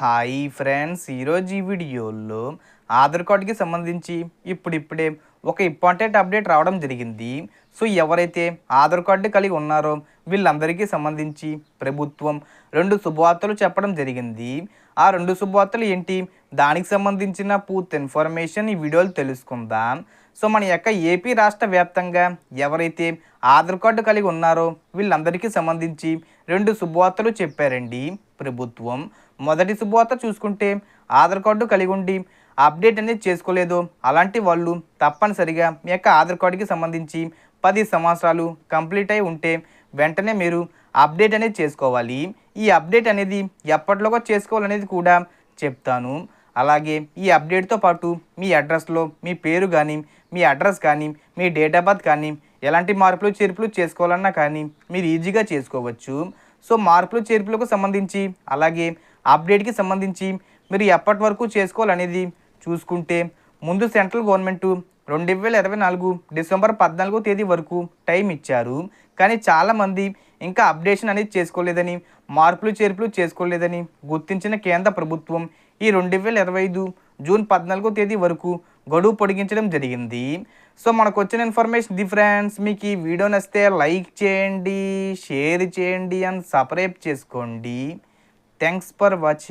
Hi friends. ఈరోజు ఈ వీడియోలో ఆధార్ కార్డుకి సంబంధించి ఇప్పుడిప్పుడే ఒక ఇంపార్టెంట్ అప్డేట్ రావడం జరిగింది. సో ఎవరైతే ఆధార్ కార్డు కలిగి ఉన్నారో వీళ్ళందరికీ సంబంధించి ప్రభుత్వం రెండు శుభవార్తలు చెప్పడం జరిగింది. ఆ రెండు శుభవార్తలు ఏంటి? దానికి సంబంధించిన పూర్తి ఇన్ఫర్మేషన్ ఈ వీడియోలో తెలుసుకుందాం. సో మన యొక్క ఏపీ రాష్ట్ర వ్యాప్తంగా ఎవరైతే ఆధార్ కార్డు కలిగి ఉన్నారో వీళ్ళందరికీ సంబంధించి రెండు శుభవార్తలు చెప్పారండి ప్రభుత్వం. మొదటి శుభవార్త చూసుకుంటే ఆధార్ కార్డు కలిగి ఉండి అప్డేట్ అనేది చేసుకోలేదు అలాంటి వాళ్ళు తప్పనిసరిగా మీ యొక్క ఆధార్ కార్డుకి సంబంధించి పది సంవత్సరాలు కంప్లీట్ అయి ఉంటే వెంటనే మీరు అప్డేట్ అనేది చేసుకోవాలి. ఈ అప్డేట్ అనేది ఎప్పటిలోగా చేసుకోవాలనేది కూడా చెప్తాను. అలాగే ఈ అప్డేట్తో పాటు మీ అడ్రస్లో మీ పేరు కానీ మీ అడ్రస్ కానీ మీ డేట్ ఆఫ్ బర్త్ కానీ ఎలాంటి మార్పులు చేర్పులు చేసుకోవాలన్నా కానీ మీరు ఈజీగా చేసుకోవచ్చు. సో మార్పులు చేర్పులకు సంబంధించి అలాగే అప్డేట్కి సంబంధించి మీరు ఎప్పటి వరకు చేసుకోవాలనేది చూసుకుంటే ముందు సెంట్రల్ గవర్నమెంట్ రెండు వేల ఇరవై నాలుగు డిసెంబర్ పద్నాలుగో తేదీ వరకు టైం ఇచ్చారు. కానీ చాలామంది ఇంకా అప్డేషన్ అనేది చేసుకోలేదని మార్పులు చేర్పులు చేసుకోలేదని గుర్తించిన కేంద్ర ప్రభుత్వం ఈ రెండు వేల ఇరవై ఐదు జూన్ పద్నాలుగో తేదీ వరకు గడువు పొడిగించడం జరిగింది. సో మనకు వచ్చిన ఇన్ఫర్మేషన్ ది ఫ్రెండ్స్ మీకు ఈ వీడియో నచ్చితే లైక్ చేయండి షేర్ చేయండి అండ్ సబ్స్క్రైబ్ చేసుకోండి. Thanks for watching.